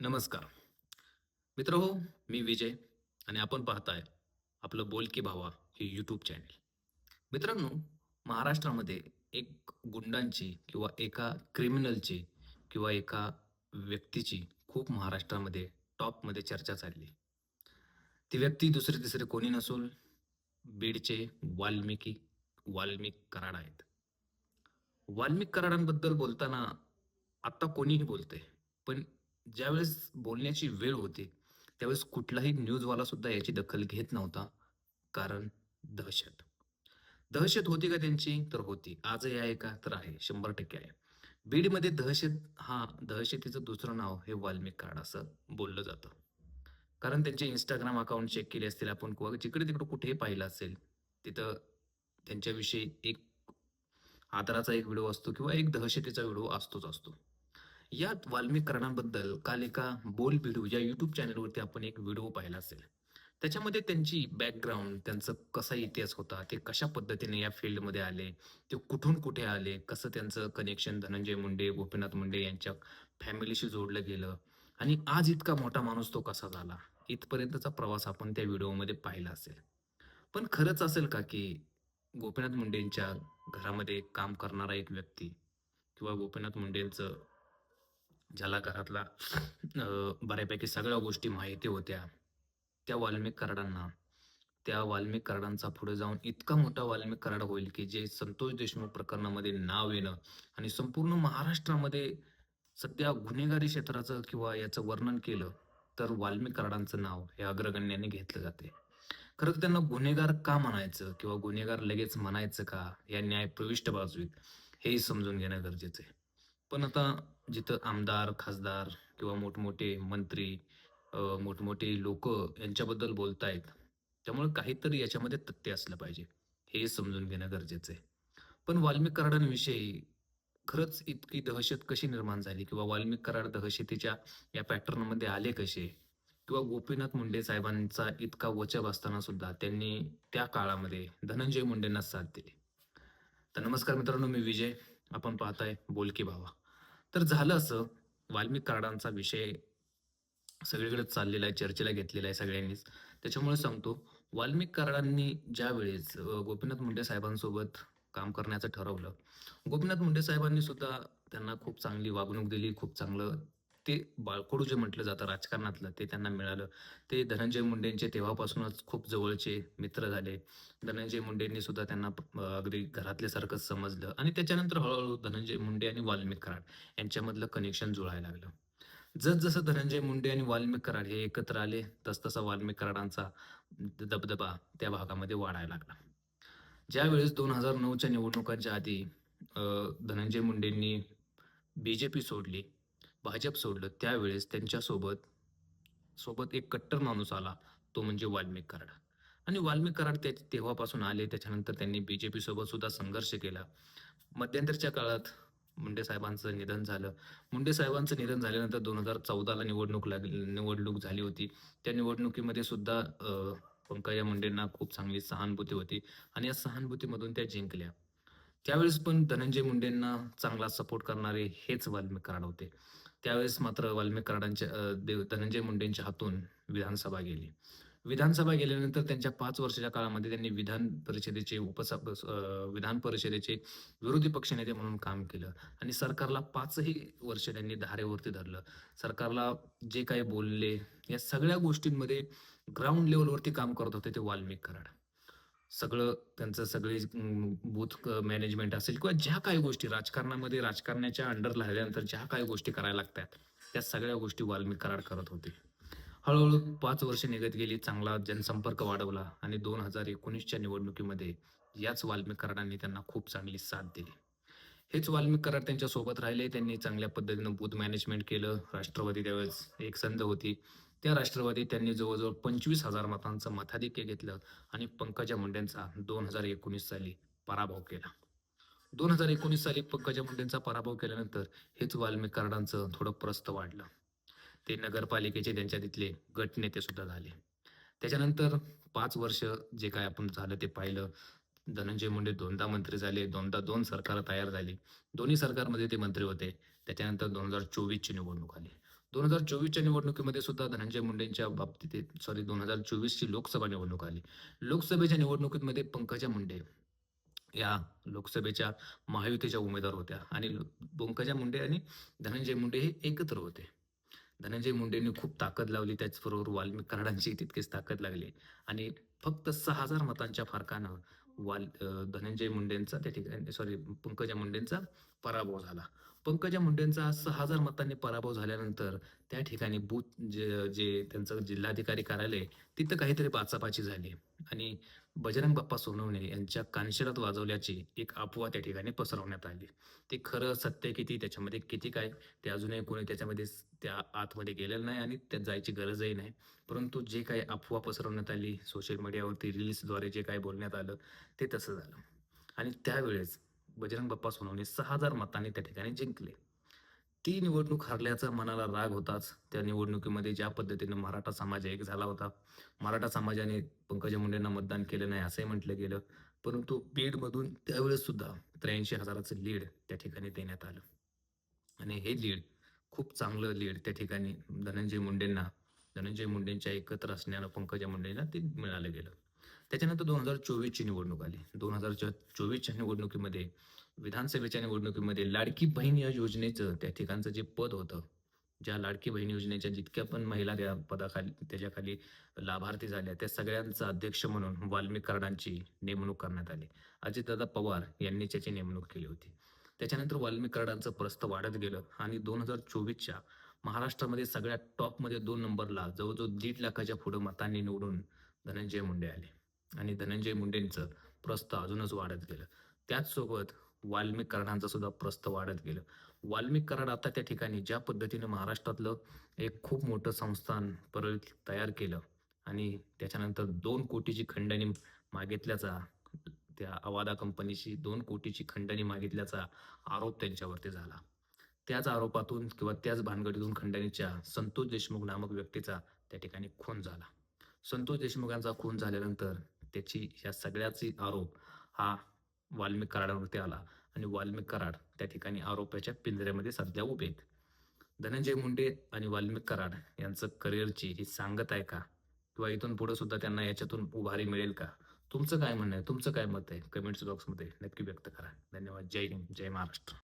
नमस्कार. मित्र हो मी विजय आणि आपण पाहताय आपलं बोलकी भावा हे यूट्यूब चॅनल मित्रांनो महाराष्ट्रामध्ये एक गुंडांची किंवा एका क्रिमिनलची किंवा एका व्यक्तीची खूप महाराष्ट्रामध्ये टॉपमध्ये चर्चा चालली. ती व्यक्ती दुसरे तिसरे कोणी नसून बीडचे वाल्मिकी वाल्मिक कराड आहेत. वाल्मिक कराडांबद्दल बोलताना आत्ता कोणीही बोलते पण ज्यावेळेस बोलण्याची वेळ होती त्यावेळेस कुठलाही न्यूजवाला सुद्धा याची दखल घेत नव्हता. कारण दहशत. दहशत होती का त्यांची? तर होती. आजही आहे का? तर आहे. शंभर टक्के आहे. बीडमध्ये दहशत हा दहशतीचं दुसरं नाव हे वाल्मिक कार्ड असं बोललं जातं. कारण त्यांचे इंस्टाग्राम अकाउंट चेक केले असतील आपण किंवा जिकडे तिकडे कुठेही पाहिलं असेल तिथं त्यांच्याविषयी एक आदराचा एक व्हिडिओ असतो किंवा एक दहशतीचा व्हिडिओ असतोच असतो. यात वाल्मीकरणाबद्दल काल एका बोल व्हिडिओ या युट्यूब चॅनलवरती आपण एक व्हिडिओ पाहिला असेल. त्याच्यामध्ये त्यांची बॅकग्राऊंड त्यांचं कसा इतिहास होता ते कशा पद्धतीने या फील्डमध्ये आले ते कुठून कुठे आले कसं त्यांचं कनेक्शन धनंजय मुंडे गोपीनाथ मुंडे यांच्या फॅमिलीशी जोडलं गेलं आणि आज इतका मोठा माणूस तो कसा झाला इथपर्यंतचा प्रवास आपण त्या व्हिडिओमध्ये पाहिला असेल. पण खरंच असेल का की गोपीनाथ मुंडेंच्या घरामध्ये काम करणारा एक व्यक्ती किंवा गोपीनाथ मुंडेंचं ज्याला घरातला बऱ्यापैकी सगळ्या गोष्टी माहिती होत्या त्या वाल्मिक कराडांना. त्या वाल्मिक कराडांचा पुढे जाऊन इतका मोठा वाल्मिक कराड होईल की जे संतोष देशमुख प्रकरणामध्ये नाव येणं आणि संपूर्ण महाराष्ट्रामध्ये सध्या गुन्हेगारी क्षेत्राचं किंवा याचं वर्णन केलं तर वाल्मिक कराडांचं नाव हे अग्रगण्याने घेतलं जाते. खरं तर त्यांना गुन्हेगार का म्हणायचं किंवा गुन्हेगार लगेच म्हणायचं का या न्याय प्रविष्ट बाजूत हेही समजून घेणं गरजेचं आहे. पण आता जिथं आमदार खासदार किंवा मोठमोठे मंत्री मोठमोठे लोक यांच्याबद्दल बोलतायत त्यामुळे काहीतरी याच्यामध्ये तथ्य असलं पाहिजे. हे समजून घेणं गरजेचं आहे. पण वाल्मिक कराडांविषयी खरंच इतकी दहशत कशी निर्माण झाली किंवा वाल्मिक कराड दहशतीच्या या पॅटर्नमध्ये आले कसे? किंवा गोपीनाथ मुंडे साहेबांचा इतका वचक असताना सुद्धा त्यांनी त्या काळामध्ये धनंजय मुंडेंना साथ दिली. तर नमस्कार मित्रांनो मी विजय. आपण पाहताय बोलकी भावा. तर झालं असं वाल्मिक कार्डांचा विषय सगळीकडे चाललेला आहे चर्चेला घेतलेला आहे सगळ्यांनीच. त्याच्यामुळे सांगतो वाल्मिक कार्डांनी ज्या वेळेस गोपीनाथ मुंडे साहेबांसोबत काम करण्याचं ठरवलं गोपीनाथ मुंडे साहेबांनी सुद्धा त्यांना खूप चांगली वागणूक दिली खूप चांगलं ते बाळकोडू जे म्हटलं जातं राजकारणातलं ते त्यांना मिळालं. ते धनंजय मुंडेंचे तेव्हापासूनच खूप जवळचे मित्र झाले. धनंजय मुंडेंनी सुद्धा त्यांना अगदी घरातल्यासारखंच समजलं. आणि त्याच्यानंतर हळूहळू धनंजय मुंडे आणि वाल्मिक कराड यांच्यामधलं कनेक्शन जुळायला लागलं. जसजसं धनंजय मुंडे आणि वाल्मिक कराड हे एकत्र आले तसतसा वाल्मिक कराडांचा दबदबा त्या भागामध्ये वाढायला लागला. ज्यावेळेस दोन हजार नऊच्या निवडणुकांच्या आधी धनंजय मुंडेंनी बी जे पी सोडली भाजप सोडलं त्यावेळेस त्यांच्यासोबत सोबत एक कट्टर माणूस आला तो म्हणजे वाल्मिक कराड. आणि वाल्मिक कराड ते तेव्हापासून आले त्याच्यानंतर त्यांनी बी जे पी सोबत सुद्धा संघर्ष केला. मध्यंतरच्या काळात मुंडे साहेबांचं निधन झालं. मुंडे साहेबांचं निधन झाल्यानंतर दोन हजार चौदाला निवडणूक लागली निवडणूक झाली होती. त्या निवडणुकीमध्ये सुद्धा पंकजा मुंडेंना खूप चांगली सहानुभूती होती आणि या सहानुभूतीमधून त्या जिंकल्या. त्यावेळेस पण धनंजय मुंडेंना चांगला सपोर्ट करणारे हेच वाल्मिक कराड होते. त्यावेळेस मात्र वाल्मिक कराडांच्या देव धनंजय मुंडेंच्या हातून विधानसभा गेली. विधानसभा गेल्यानंतर त्यांच्या पाच वर्षाच्या काळामध्ये त्यांनी विधान परिषदेचे उपसभ विधान परिषदेचे विरोधी पक्षनेते म्हणून काम केलं आणि सरकारला पाचही वर्ष त्यांनी धारेवरती धरलं. सरकारला जे काही बोलले या सगळ्या गोष्टींमध्ये ग्राउंड लेवलवरती काम करत होते ते वाल्मिक कराड सगळं त्यांचं सगळे बूथ मॅनेजमेंट असेल किंवा ज्या काही गोष्टी राजकारणामध्ये राजकारणाच्या अंडर राहिल्यानंतर ज्या काही गोष्टी करायला लागतात त्या सगळ्या गोष्टी वाल्मिक कराड करत होते. हळूहळू पाच वर्ष निघत गेली चांगला जनसंपर्क वाढवला आणि दोन हजार एकोणीसच्या निवडणुकीमध्ये याच वाल्मिक कराडांनी त्यांना खूप चांगली साथ दिली. हेच वाल्मिक कराड त्यांच्यासोबत राहिले त्यांनी चांगल्या पद्धतीनं बूथ मॅनेजमेंट केलं. राष्ट्रवादी त्यावेळेस एक संध होती. त्या राष्ट्रवादी त्यांनी जवळजवळ पंचवीस हजार मतांचं मताधिक्य घेतलं आणि पंकजा मुंडेंचा दोन हजार एकोणीस साली पराभव केला. दोन हजार एकोणीस साली पंकजा मुंडेंचा पराभव केल्यानंतर हेच वाल्मिक थोडं प्रस्त वाढलं. ते नगरपालिकेचे त्यांच्या तिथले गटनेते सुद्धा झाले. त्याच्यानंतर पाच वर्ष जे काय आपण झालं ते पाहिलं. धनंजय मुंडे दोनदा मंत्री झाले दोनदा दोन सरकार तयार झाली. दोन्ही सरकारमध्ये ते मंत्री होते. त्याच्यानंतर दोन हजार चोवीसची निवडणूक आली. दोन हजार चोवीसच्या निवडणुकीमध्ये सुद्धा धनंजय मुंडेंच्या बाबतीत सॉरी दोन हजार चोवीसची लोकसभा निवडणूक आली. लोकसभेच्या निवडणुकीमध्ये पंकजा मुंडे या लोकसभेच्या महायुतीच्या उमेदवार होत्या आणि पंकजा मुंडे आणि धनंजय मुंडे हे एकत्र होते. धनंजय मुंडेंनी खूप ताकद लावली त्याचबरोबर वाल्मिक कराडांची तितकीच ताकद लागली. आणि फक्त सहा हजार मतांच्या फरकानं वाल धनंजय मुंडेंचा त्या ठिकाणी सॉरी पंकजा मुंडेंचा पराभव झाला. पंकजा मुंडेंचा सहा हजार मतांनी पराभव झाल्यानंतर त्या ठिकाणी बूथ जे जे त्यांचं जिल्हाधिकारी कार्यालय तिथं काहीतरी बाचाबाची झाली. आणि बजरंग बाप्पा सोनवणे यांच्या कानशिरात वाजवल्याची एक अफवा त्या ठिकाणी पसरवण्यात आली. ते खरं सत्य किती त्याच्यामध्ये किती काय ते अजूनही कोणी त्याच्यामध्ये त्या आतमध्ये गेलेलं नाही आणि त्यात जायची गरजही नाही. परंतु जे काही अफवा पसरवण्यात आली सोशल मीडियावरती रील्सद्वारे जे काही बोलण्यात आलं ते तसं झालं. आणि त्यावेळेस बजरंग बाप्पा सोनवणे सहा हजार मतांनी त्या ठिकाणी जिंकले. ती निवडणूक हरल्याचा मनाला राग होताच. त्या निवडणुकीमध्ये ज्या पद्धतीनं मराठा समाज एक झाला होता. मराठा समाजाने पंकजा मुंडेंना मतदान केलं नाही असंही म्हटलं गेलं. परंतु बीडमधून त्यावेळेस सुद्धा त्र्याऐंशी हजाराचं लीड त्या ठिकाणी देण्यात आलं. आणि हे लीड खूप चांगलं लीड त्या ठिकाणी धनंजय मुंडेंना धनंजय मुंडेंच्या एकत्र असण्यानं पंकजा मुंडेंना ते मिळालं गेलं. त्याच्यानंतर दोन हजार चोवीसची निवडणूक आली. दोन हजार चोवीसच्या निवडणुकीमध्ये विधानसभेच्या निवडणुकीमध्ये लाडकी बहीण या योजनेचं त्या ठिकाणचं जे पद होतं ज्या लाडकी बहीण योजनेच्या जितक्या पण महिला त्या पदाखाली त्याच्याखाली लाभार्थी झाल्या त्या सगळ्यांचा अध्यक्ष म्हणून वाल्मिकरणांची नेमणूक करण्यात आली. अजितदादा पवार यांनी त्याची नेमणूक केली होती. त्याच्यानंतर वाल्मिक प्रस्त वाढत गेलं आणि दोन हजार चोवीसच्या महाराष्ट्रामध्ये सगळ्यात टॉपमध्ये दोन नंबरला जवळजवळ दीड लाखाच्या पुढं मतांनी निवडून धनंजय मुंडे आले. आणि धनंजय मुंडेंचं प्रस्त अजूनच वाढत गेलं. त्याचसोबत वाल्मिक कराडांचं सुद्धा प्रस्थ वाढत गेलं. वाल्मिक कराड आता त्या ठिकाणी ज्या पद्धतीनं महाराष्ट्रातलं एक खूप मोठं संस्थान परत तयार केलं आणि त्याच्यानंतर दोन कोटीची खंडणी मागितल्याचा त्या अवादा कंपनीची दोन कोटीची खंडणी मागितल्याचा आरोप त्यांच्यावरती झाला. त्याच आरोपातून किंवा त्याच भानगडीतून खंडणीच्या संतोष देशमुख नामक व्यक्तीचा त्या ठिकाणी खून झाला. संतोष देशमुखांचा खून झाल्यानंतर त्याची ह्या सगळ्याचे आरोप हा वाल्मिक कराडावरती आला आणि वाल्मिक कराड त्या ठिकाणी आरोपाच्या पिंजऱ्यामध्ये सध्या उभे आहेत. धनंजय मुंडे आणि वाल्मिक कराड यांचं करिअरची ही सांगत आहे का? किंवा इथून पुढे सुद्धा त्यांना याच्यातून उभारी मिळेल का? तुमचं काय म्हणणं आहे? तुमचं काय मत आहे? कमेंट्स बॉक्समध्ये नक्की व्यक्त करा. धन्यवाद. जय हिंद. जय महाराष्ट्र.